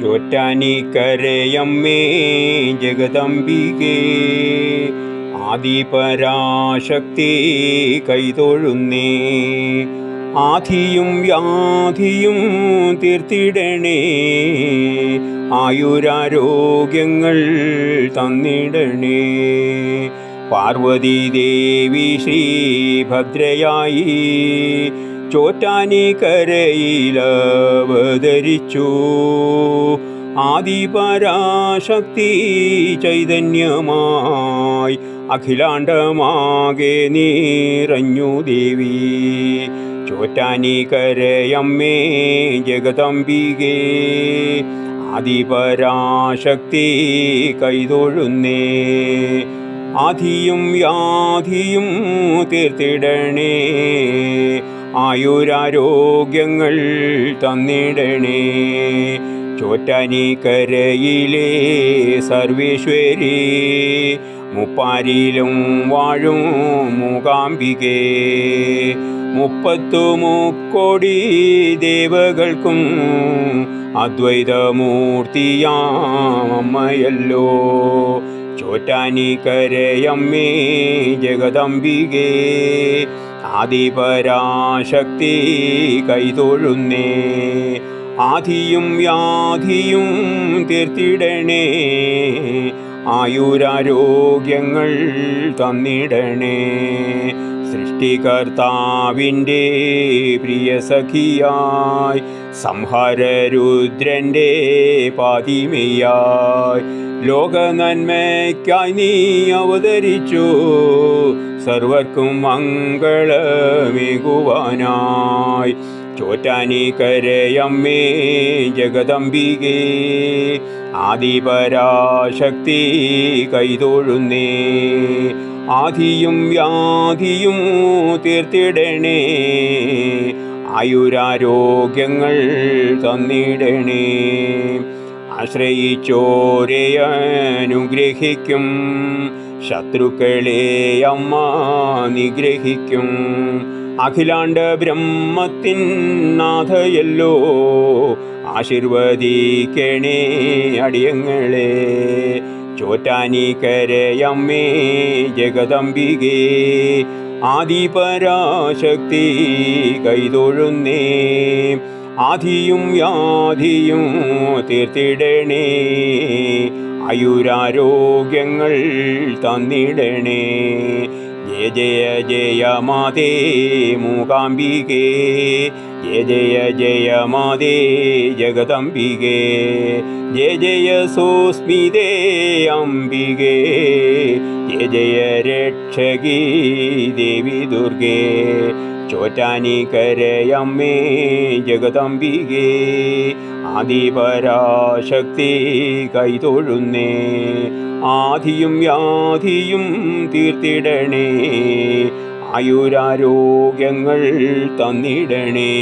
ചോറ്റാനിക്കരയമ്മേ ജഗദംബികേ. ആദിപരാശക്തി കൈതൊഴുന്നേ. ആധിയും വ്യാധിയും തീർത്തിടണേ. ആയുരാരോഗ്യങ്ങൾ തന്നിടണേ. പാർവതി ദേവി ശ്രീഭദ്രയായി ചോറ്റാനിക്കരയിലവതരിച്ചു. ആദിപരാശക്തി ചൈതന്യമായി അഖിലാണ്ടമാകെ നിറഞ്ഞു ദേവി. ചോറ്റാനിക്കരയമ്മേ ജഗദംബികേ ആദിപരാശക്തി കൈതൊഴുന്നേ. ആധിയും വ്യാധിയും തീർത്തിടണേ. ആയുരാരോഗ്യങ്ങൾ തന്നിടണേ. ചോറ്റാനിക്കരയിലെ സർവേശ്വരി മുപ്പാരിയിലും വാഴും മൂകാംബികേ. മുപ്പത്തു മുക്കോടി ദേവകൾക്കും അദ്വൈതമൂർത്തിയാമയല്ലോ. ചോറ്റാനിക്കരയമ്മേ ജഗദംബികേ. ആദിപരാശക്തി കൈതൊഴുന്നേ. ആധിയും വ്യാധിയും തീർത്തിടണേ. ആയുരാരോഗ്യങ്ങൾ തന്നിടണേ. സൃഷ്ടികർത്താവിന്റെ പ്രിയ സഖിയായി സംഹാരരുദ്രന്റെ പാതിമയായി. ലോകനന്മയ്ക്കായി നീ അവതരിച്ചു സർവർക്കും മംഗളമേകുവാനായി. ചോറ്റാനിക്കരയമ്മേ ജഗദംബികേ ആദിപരാശക്തി കൈതൊഴുന്നേ. ആധിയും വ്യാധിയും തീർത്തിടണേ ആയുരാരോഗ്യങ്ങൾ തന്നിടണേ. ആശ്രയിച്ചോരെ അനുഗ്രഹിക്കും ശത്രുക്കളെ അമ്മ നിഗ്രഹിക്കും. അഖിലാണ്ട ബ്രഹ്മത്തിൻ നാഥയല്ലോ. ആശീർവദിക്കണേ അടിയങ്ങളെ. ചോറ്റാനിക്കരയമ്മേ ജഗദംബികേ. ആദിപരാശക്തി കൈതൊഴുന്നേ. ആധിയും വ്യാധിയും തീർത്തിടണേ. ആയുരാരോഗ്യങ്ങൾ തന്നിടണേ. ജയ ജയ ജയ മാതേ മൂകാംബികേ. ജയ ജയ ജയ മാതേ ജഗദംബികേ. ജയ ജയ സുസ്മിതേ അംബികേ. ജയ ജയ രക്ഷകീ ദേവി ദുർഗേ. ചോറ്റാനിക്കരയമ്മേ ജഗദംബികേ ആദിപരാശക്തി കൈതൊഴുന്നേ ആദിയും വ്യാധിയും തീർത്തിടണേ ആയുരാരോഗ്യങ്ങൾ തന്നിടണേ.